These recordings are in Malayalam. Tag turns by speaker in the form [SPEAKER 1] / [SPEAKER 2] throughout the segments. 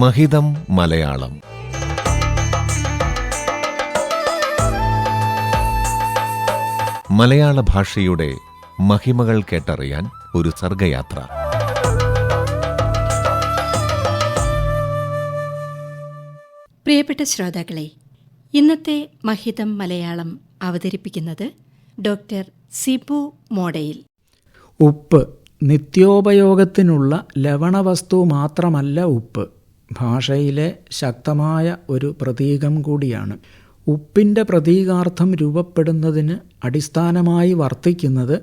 [SPEAKER 1] മഹിതം മലയാളം. മലയാള ഭാഷയുടെ മഹിമകൾ കേട്ടറിയാൻ ഒരു സർഗയാത്ര.
[SPEAKER 2] പ്രിയപ്പെട്ട ശ്രോതാക്കളെ ഇന്നത്തെ മഹിതം മലയാളം അവതരിപ്പിക്കുന്നത് ഡോക്ടർ സിബു മോഡയിൽ.
[SPEAKER 3] ഉപ്പ് നിത്യോപയോഗത്തിനുള്ള ലവണവസ്തു മാത്രമല്ല ഉപ്പ്. ഭാഷയിലെ ശക്തമായ ഒരു പ്രതീകം കൂടിയാണ്. ഉപ്പിന്റെ പ്രതീകാർത്ഥം രൂപപ്പെടുന്നതിന് അടിസ്ഥാനമായി വർത്തിക്കുന്നത്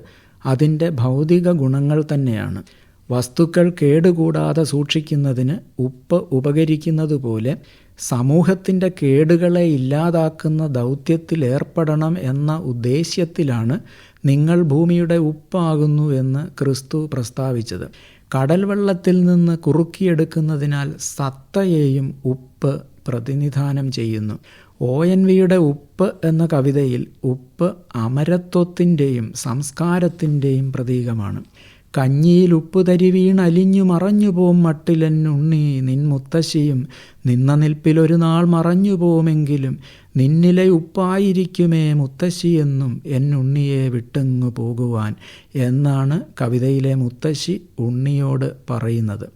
[SPEAKER 3] അതിന്റെ ഭൗതിക ഗുണങ്ങൾ തന്നെയാണ്. വസ്തുക്കൾ കേടുകൂടാതെ സൂക്ഷിക്കുന്നതിന് ഉപ്പ് ഉപകരിക്കുന്നതുപോലെ സമൂഹത്തിന്റെ കേടുകളെ ഇല്ലാതാക്കുന്ന ദൗത്യത്തിലേർപ്പെടണം എന്ന ഉദ്ദേശ്യത്തിലാണ് നിങ്ങൾ ഭൂമിയുടെ ഉപ്പാകുന്നു എന്ന് ക്രിസ്തു പ്രസ്താവിച്ചത്. കടൽ വെള്ളത്തിൽ നിന്ന് കുറുക്കിയെടുക്കുന്നതിനാൽ സത്തയെയും ഉപ്പ് പ്രതിനിധാനം ചെയ്യുന്നു. ഒ എൻ വിയുടെ ഉപ്പ് എന്ന കവിതയിൽ ഉപ്പ് അമരത്വത്തിന്റെയും സംസ്കാരത്തിന്റെയും പ്രതീകമാണ്. കഞ്ഞിയിൽ ഉപ്പ് തരി വീണലിഞ്ഞു മറഞ്ഞു പോം മട്ടിലെന്നുണ്ണി നിൻ മുത്തശ്ശിയും. നിന്ന നിൽപ്പിലൊരു നാൾ മറഞ്ഞു പോമെങ്കിലും നിന്നിലെ ഉപ്പായിരിക്കുമേ മുത്തശ്ശിയെന്നും എന്നുണ്ണിയെ വിട്ടങ്ങു പോകുവാൻ എന്നാണ് കവിതയിലെ മുത്തശ്ശി ഉണ്ണിയോട് പറയുന്നത്.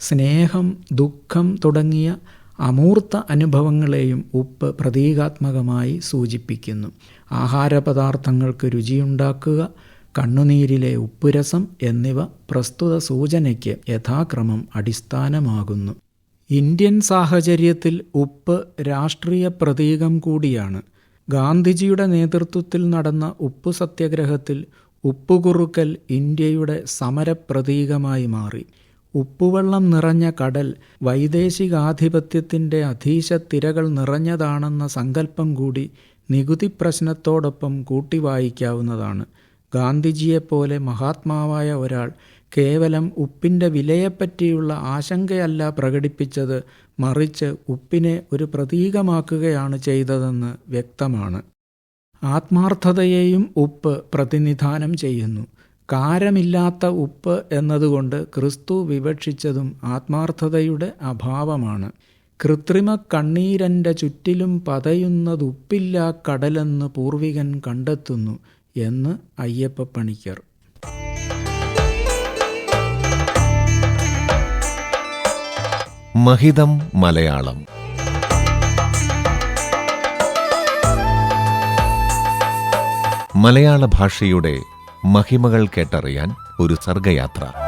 [SPEAKER 3] സ്നേഹം ദുഃഖം തുടങ്ങിയ അമൂർത്ത അനുഭവങ്ങളെയും ഉപ്പ് പ്രതീകാത്മകമായി സൂചിപ്പിക്കുന്നു. ആഹാരപദാർത്ഥങ്ങൾക്ക് രുചിയുണ്ടാക്കുക കണ്ണുനീരിലെ ഉപ്പുരസം എന്നിവ പ്രസ്തുത സൂചനയ്ക്ക് യഥാക്രമം അടിസ്ഥാനമാകുന്നു. ഇന്ത്യൻ സാഹചര്യത്തിൽ ഉപ്പ് രാഷ്ട്രീയ പ്രതീകം കൂടിയാണ്. ഗാന്ധിജിയുടെ നേതൃത്വത്തിൽ നടന്ന ഉപ്പു സത്യാഗ്രഹത്തിൽ ഉപ്പുകുറുക്കൽ ഇന്ത്യയുടെ സമരപ്രതീകമായി മാറി. ഉപ്പുവെള്ളം നിറഞ്ഞ കടൽ വൈദേശികാധിപത്യത്തിന്റെ അധീശത്തിരകൾ നിറഞ്ഞതാണെന്ന സങ്കല്പം കൂടി നികുതി പ്രശ്നത്തോടൊപ്പം കൂട്ടിവായിക്കാവുന്നതാണ്. ഗാന്ധിജിയെപ്പോലെ മഹാത്മാവായ ഒരാൾ കേവലം ഉപ്പിന്റെ വിലയെപ്പറ്റിയുള്ള ആശങ്കയല്ല പ്രകടിപ്പിച്ചത് മറിച്ച് ഉപ്പിനെ ഒരു പ്രതീകമാക്കുകയാണ് ചെയ്തതെന്ന് വ്യക്തമാണ്. ആത്മാർത്ഥതയെയും ഉപ്പ് പ്രതിനിധാനം ചെയ്യുന്നു. കാരമില്ലാത്ത ഉപ്പ് എന്നതുകൊണ്ട് ക്രിസ്തു വിവക്ഷിച്ചതും ആത്മാർത്ഥതയുടെ അഭാവമാണ്. കൃത്രിമ കണ്ണീരന്റെ ചുറ്റിലും പതയുന്നതുപ്പില്ല കടലെന്ന് പൂർവികൻ കണ്ടെത്തുന്നു. എന്ന് അയ്യപ്പ പണിക്കർ.
[SPEAKER 1] മഹിതം മലയാളം. മലയാള ഭാഷയുടെ മഹിമകൾ കേട്ടറിയാൻ ഒരു സർഗയാത്ര.